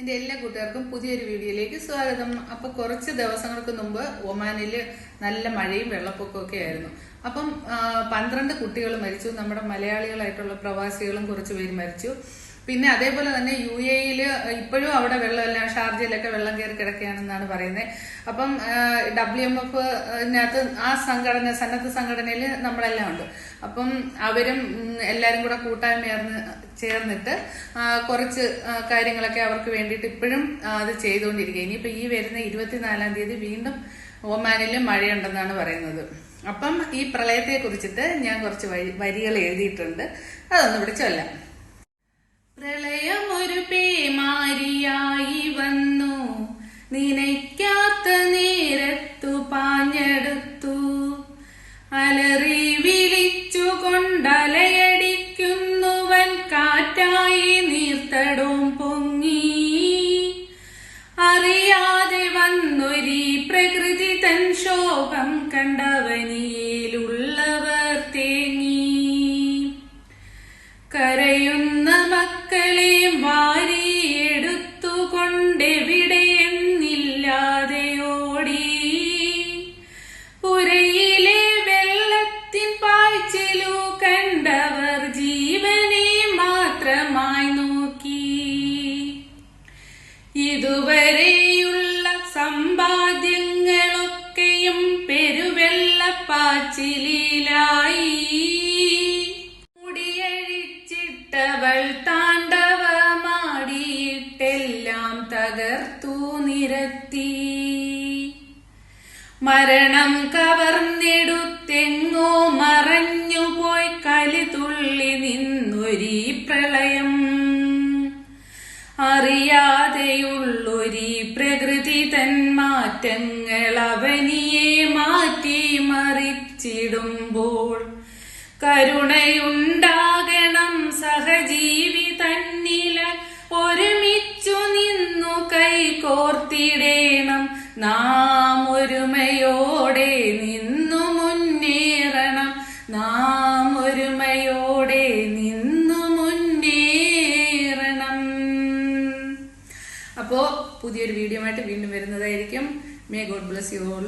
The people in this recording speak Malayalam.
എന്റെ എല്ലാ കൂട്ടുകാർക്കും പുതിയൊരു വീഡിയോയിലേക്ക് സ്വാഗതം. അപ്പോൾ കുറച്ച് ദിവസങ്ങൾക്ക് മുമ്പ് ഒമാനിൽ നല്ല മഴയും വെള്ളപ്പൊക്കവും ഒക്കെ ആയിരുന്നു. അപ്പം പന്ത്രണ്ട് കുട്ടികൾ മരിച്ചു. നമ്മുടെ മലയാളികളായിട്ടുള്ള പ്രവാസികളും കുറച്ച് പേര് മരിച്ചു. പിന്നെ അതേപോലെ തന്നെ യു ഇപ്പോഴും അവിടെ വെള്ളമെല്ലാം ഷാർജയിലൊക്കെ വെള്ളം കയറി കിടക്കുകയാണെന്നാണ് പറയുന്നത് അപ്പം ഡബ്ല്യു എം എഫ് ഇതിനകത്ത് ആ സംഘടന സന്നദ്ധ സംഘടനയിൽ നമ്മളെല്ലാം ഉണ്ട്. അപ്പം അവരും എല്ലാവരും കൂടെ കൂട്ടായ്മ ചേർന്നിട്ട് കുറച്ച് കാര്യങ്ങളൊക്കെ അവർക്ക് വേണ്ടിയിട്ട് ഇപ്പോഴും അത് ചെയ്തുകൊണ്ടിരിക്കുക. ഇനിയിപ്പോൾ ഈ വരുന്ന ഇരുപത്തിനാലാം തീയതി വീണ്ടും ഒമാനിൽ മഴയുണ്ടെന്നാണ് പറയുന്നത്. അപ്പം ഈ പ്രളയത്തെ കുറിച്ചിട്ട് ഞാൻ കുറച്ച് വരികൾ എഴുതിയിട്ടുണ്ട്. അതൊന്നും ഇവിടെ ചൊല്ലാം പ്രളയമൊരു നിനയ്ക്കാത്ത നേരത്തു പാഞ്ഞെടുത്തു. അലറി വിളിച്ചു കൊണ്ടലയടിക്കുന്നുവൻ കാറ്റായി നീർത്തടവും പൊങ്ങി. അറിയാതെ വന്നൊരി പ്രകൃതി തൻ ശോകം കണ്ടവനിയിലുള്ളവർ തേങ്ങി. കരയുന്ന മക്കളെ വാരിയെടുത്തുകൊണ്ടെവിടെയെന്നില്ലാതെ ഇതുവരെയുള്ള സമ്പാദ്യങ്ങളൊക്കെയും പെരുവെള്ളപ്പാച്ചിലായി മുടിയഴിച്ചിട്ടവൾ താണ്ടവമാടിയിട്ടെല്ലാം തകർത്തു നിരത്തി. മരണം കവർന്നെടുത്തെങ്ങോ മറഞ്ഞുപോയി കലിതുള്ളി നിന്നൊരീ പ്രളയം. പ്രകൃതി തൻ മാറ്റങ്ങൾ അവനിയെ മാറ്റി മറിച്ചിടുമ്പോൾ കരുണയുണ്ടാകണം സഹജീവി തന്നില. ഒരുമിച്ചു നിന്നു കൈകോർത്തിടേണം നാം അപ്പോ പുതിയൊരു വീഡിയോ ആയിട്ട് വീണ്ടും വരുന്നതായിരിക്കും. May God bless you all